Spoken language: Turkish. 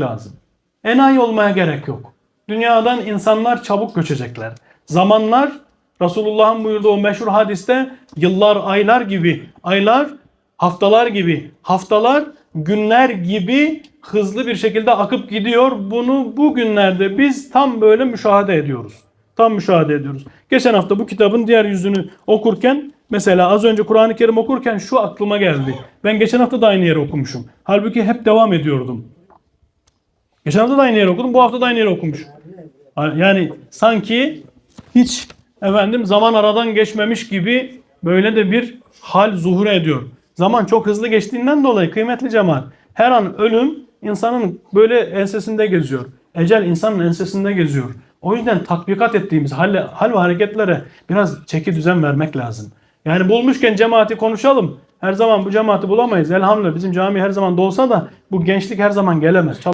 lazım. Enayi olmaya gerek yok. Dünyadan insanlar çabuk göçecekler. Zamanlar Resulullah'ın buyurduğu meşhur hadiste yıllar aylar gibi, aylar haftalar gibi, haftalar günler gibi hızlı bir şekilde akıp gidiyor. Bunu bugünlerde biz tam böyle müşahede ediyoruz. Tam müşahede ediyoruz. Geçen hafta bu kitabın diğer yüzünü okurken mesela az önce Kur'an-ı Kerim okurken şu aklıma geldi. Ben geçen hafta da aynı yeri okumuşum. Halbuki hep devam ediyordum. Geçen hafta da aynı yeri okudum. Bu hafta da aynı yeri okumuş. Yani sanki hiç efendim zaman aradan geçmemiş gibi böyle de bir hal zuhur ediyor. Zaman çok hızlı geçtiğinden dolayı kıymetli cemaat her an ölüm insanın böyle ensesinde geziyor. Ecel insanın ensesinde geziyor. O yüzden tatbikat ettiğimiz hal, hal ve hareketlere biraz çeki düzen vermek lazım. Yani bulmuşken cemaati konuşalım. Her zaman bu cemaati bulamayız. Elhamdülillah bizim cami her zaman dolsa da bu gençlik her zaman gelemez.